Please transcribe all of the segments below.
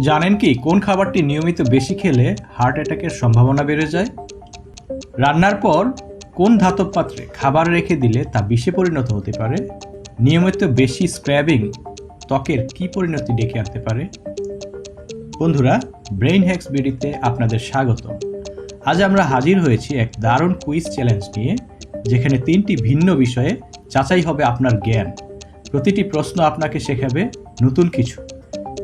জানেন কি, কোন খাবারটি নিয়মিত বেশি খেলে হার্ট অ্যাটাকের সম্ভাবনা বেড়ে যায়? রান্নার পর কোন ধাতব পাত্রে খাবার রেখে দিলে তা বিষে পরিণত হতে পারে? নিয়মিত বেশি স্ক্র্যাবিং, ত্বকের কী পরিণতি ডেকে আনতে পারে? বন্ধুরা, ব্রেইন হ্যাক্স বিডিতে আপনাদের স্বাগত আজ আমরা হাজির হয়েছি এক দারুণ কুইজ চ্যালেঞ্জ নিয়ে, যেখানে তিনটি ভিন্ন বিষয়ে যাচাই হবে আপনার জ্ঞান। প্রতিটি প্রশ্ন আপনাকে শেখাবে নতুন কিছু।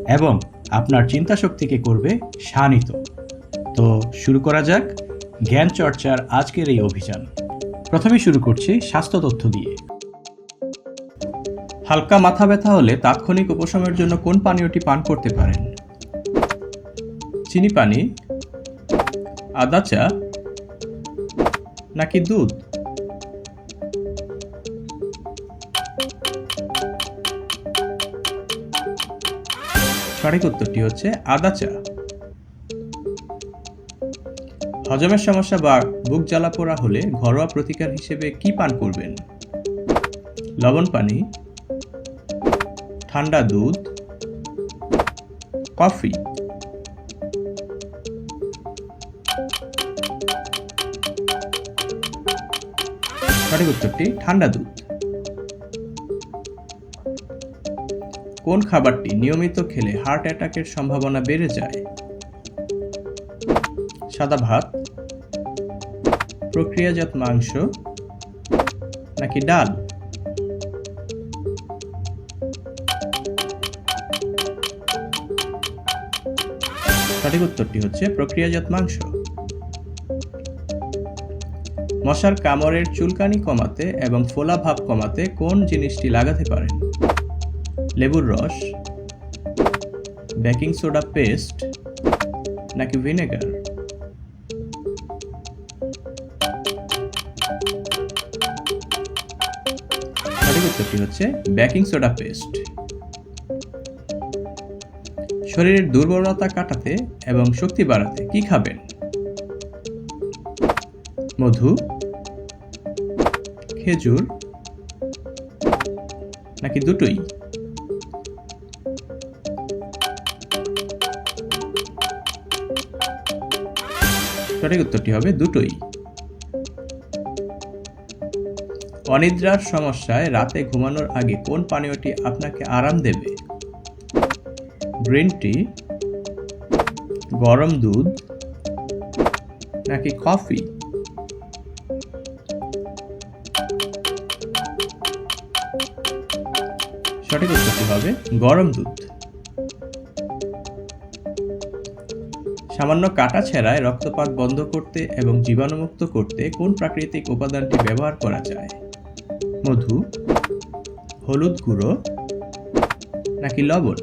এবং আপনার চিন্তা শক্তিকে করবে শানিত। তো শুরু করা যাক জ্ঞান চর্চার আজকের এই অভিযান। প্রথমে শুরু করছি স্বাস্থ্য তথ্য দিয়ে। হালকা মাথা ব্যথা হলে তাৎক্ষণিক উপশমের জন্য কোন পানীয়টি পান করতে পারেন? চিনি পানি, আদা চা, নাকি দুধ? সঠিক উত্তরটি হচ্ছে আদা চা। হজমের সমস্যা বা বুক জ্বালা পোড়া হলে ঘরোয়া প্রতিকার হিসেবে কি পান করবেন? লবণ পানি, ঠান্ডা দুধ, কফি। সঠিক উত্তরটি ঠান্ডা দুধ। কোন খাবারটি নিয়মিত খেলে হার্ট অ্যাটাকের সম্ভাবনা বেড়ে যায়? সাদা ভাত, প্রক্রিয়াজাত মাংস নাকি ডাল? সঠিক উত্তরটি হচ্ছে প্রক্রিয়াজাত মাংস। মশার কামড়ের চুলকানি কমাতে এবং ফোলা ভাব কমাতে কোন জিনিসটি লাগাতে পারেন? লেবুর রস, বেকিং সোডা পেস্ট, নাকি ভিনেগার? সঠিক উত্তরটি হচ্ছে বেকিং সোডা পেস্ট। শরীরের দুর্বলতা কাটাতে এবং শক্তি বাড়াতে কি খাবেন? মধু, খেজুর, নাকি দুটোই? সঠিক উত্তরটি হবে দুটোই। অনিদ্রার সমস্যায় রাতে ঘুমানোর আগে কোন পানীয়টি আপনাকে আরাম দেবে? গ্রিন টি, গরম দুধ, নাকি কফি? সঠিক উত্তরটি হবে গরম দুধ। সামান্য কাটা ছেঁড়ায় রক্তপাত বন্ধ করতে এবং জীবাণুমুক্ত করতে কোন প্রাকৃতিক উপাদানটি ব্যবহার করা যায়? মধু, হলুদ গুঁড়ো, নাকি লবণ?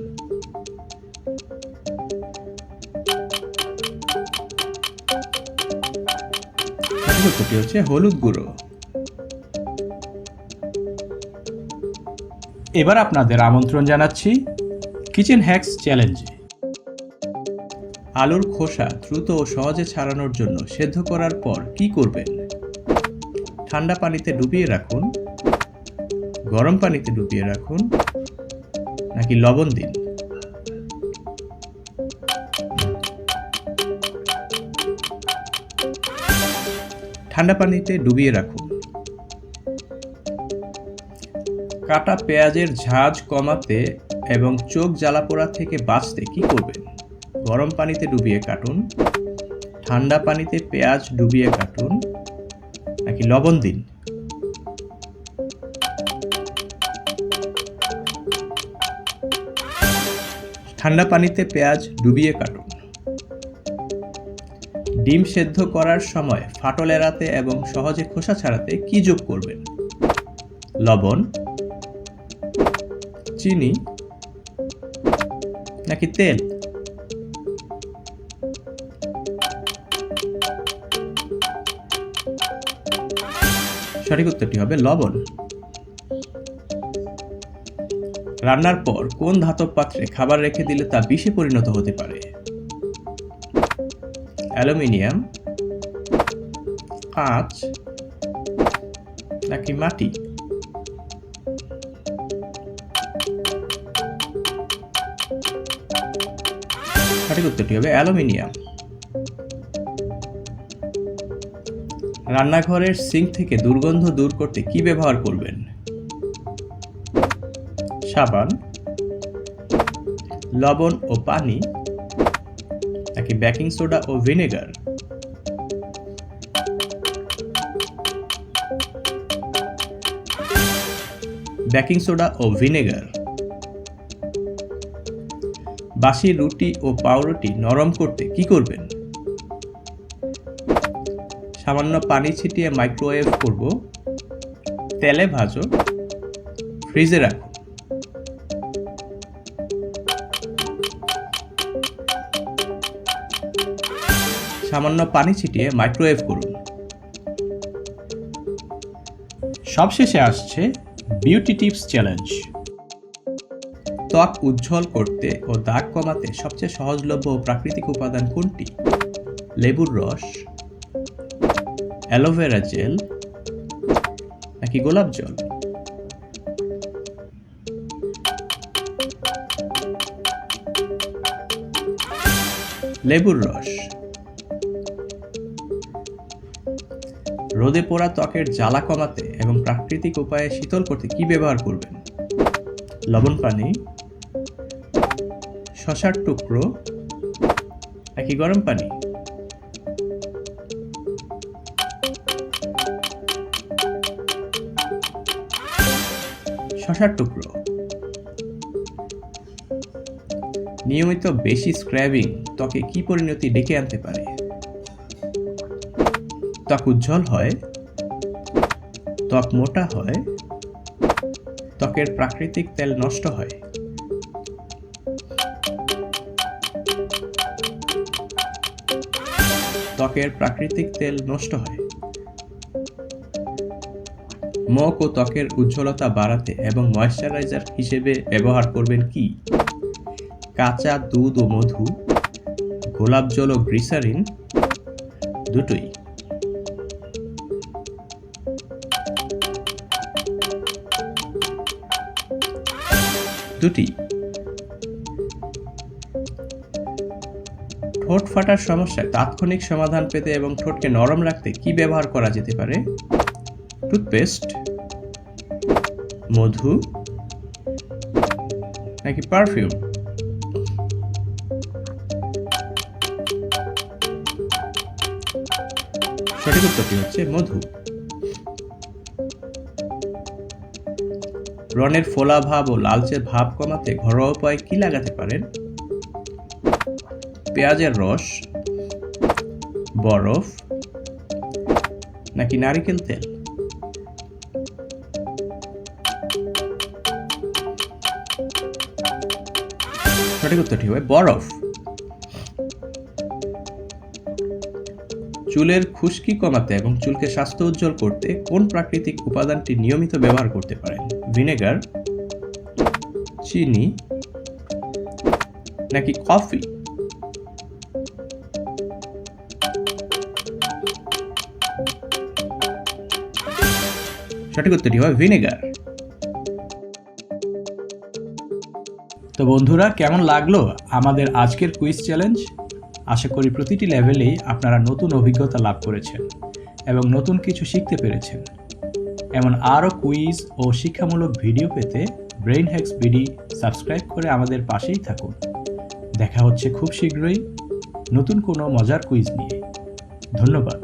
সঠিক হচ্ছে হলুদ গুঁড়ো? এবার আপনাদের আমন্ত্রণ জানাচ্ছি কিচেন হ্যাক্স চ্যালেঞ্জে। আলুর খোসা দ্রুত ও সহজে ছাড়ানোর জন্য সেদ্ধ করার পর কি করবেন? ঠান্ডা পানিতে ডুবিয়ে রাখুন। গরম পানিতে ডুবিয়ে রাখুন। নাকি লবণ দিন? ঠান্ডা পানিতে ডুবিয়ে রাখুন। কাটা পেঁয়াজের ঝাঁজ কমাতে এবং চোখ জ্বালাপোড়া থেকে বাঁচতে কি করবেন? গরম পানিতে ডুবিয়ে কাটুন, ঠান্ডা পানিতে পেঁয়াজ ডুবিয়ে কাটুন, নাকি লবণ দিন? ঠান্ডা পানিতে পেঁয়াজ ডুবিয়ে কাটুন। ডিম সেদ্ধ করার সময় ফাটল এড়াতে এবং সহজে খোসা ছাড়াতে কি যোগ করবেন? লবণ, চিনি, নাকি তেল? সঠিক উত্তরটি হবে লবণ। রান্নার পর কোন ধাতব পাত্রে খাবার রেখে দিলে তা বিষে পরিণত হতে পারে? অ্যালুমিনিয়াম কাঁচ নাকি মাটি? সঠিক উত্তরটি হবে অ্যালুমিনিয়াম। রান্নাঘরের সিঙ্ক থেকে দুর্গন্ধ দূর করতে কি ব্যবহার করবেন? সাবান, লবণ ও পানি নাকি বেকিং সোডা ও ভিনেগার। বেকিং সোডা ও ভিনেগার। বাসি রুটি ও পাউরুটি নরম করতে কি করবেন? সামান্য পানি ছিটিয়ে মাইক্রোওয়েভ করব। তেলে ভাজো। ফ্রিজে রাখো। সামান্য পানি ছিটিয়ে মাইক্রোওয়েভ করুন। সবশেষে আসছে বিউটি টিপস চ্যালেঞ্জ ত্বক উজ্জ্বল করতে ও দাগ কমাতে সবচেয়ে সহজলভ্য ও প্রাকৃতিক উপাদান কোনটি? লেবুর রস। অ্যালোভেরা জেল নাকি গোলাপ জল? লেবুর রস। রোদে পোড়া ত্বকের জ্বালা কমাতে এবং প্রাকৃতিক উপায়ে শীতল করতে কি ব্যবহার করবেন? লবণ পানি, শশার টুকরো নাকি গরম পানি? শশার টুকরো। নিয়মিত বেশি স্ক্র্যাবিং ত্বকে কি পরিণতি ডেকে আনতে পারে? ত্বক উজ্জ্বল হয়, ত্বক মোটা হয়, ত্বকের প্রাকৃতিক তেল নষ্ট হয়। ত্বকের প্রাকৃতিক তেল নষ্ট হয়। মুখ ও ত্বকের উজ্জ্বলতা বাড়াতে এবং ময়শ্চারাইজার হিসেবে ব্যবহার করবেন কি? কাঁচা দুধ ও মধু, গোলাপ জল ও গ্রিসারিন দুটোই। দুটি। ঠোঁট ফাটার সমস্যায় তাৎক্ষণিক সমাধান পেতে এবং ঠোঁটকে নরম রাখতে কি ব্যবহার করা যেতে পারে? টুথপেস্ট, মধু, নাকি পারফিউম? সঠিক উত্তরটি হচ্ছে? মধু। ব্রণের ফোলা ভাব ও লালচে ভাব কমাতে ঘরোয়া উপায়ে কি লাগাতে পারেন? পেঁয়াজের রস, বরফ, নাকি নারিকেল তেল? সঠিক উত্তরটি হবে বরফ। চুলের খুশকি কমাতে এবং চুলকে স্বাস্থ্য উজ্জ্বল করতে কোন প্রাকৃতিক উপাদানটি নিয়মিত ব্যবহার করতে পারেন? ভিনেগার, চিনি, নাকি কফি? সঠিক উত্তরটি হবে ভিনেগার। তো বন্ধুরা, কেমন লাগল আমাদের আজকের কুইজ চ্যালেঞ্জ আশা করি প্রতিটি লেভেলেই আপনারা নতুন অভিজ্ঞতা লাভ করেছেন এবং নতুন কিছু শিখতে পেরেছেন। এমন আরও কুইজ ও শিক্ষামূলক ভিডিও পেতে ব্রেইন হ্যাক্স বিডি সাবস্ক্রাইব করে আমাদের পাশেই থাকুন। দেখা হচ্ছে খুব শীঘ্রই নতুন কোনো মজার কুইজ নিয়ে। ধন্যবাদ।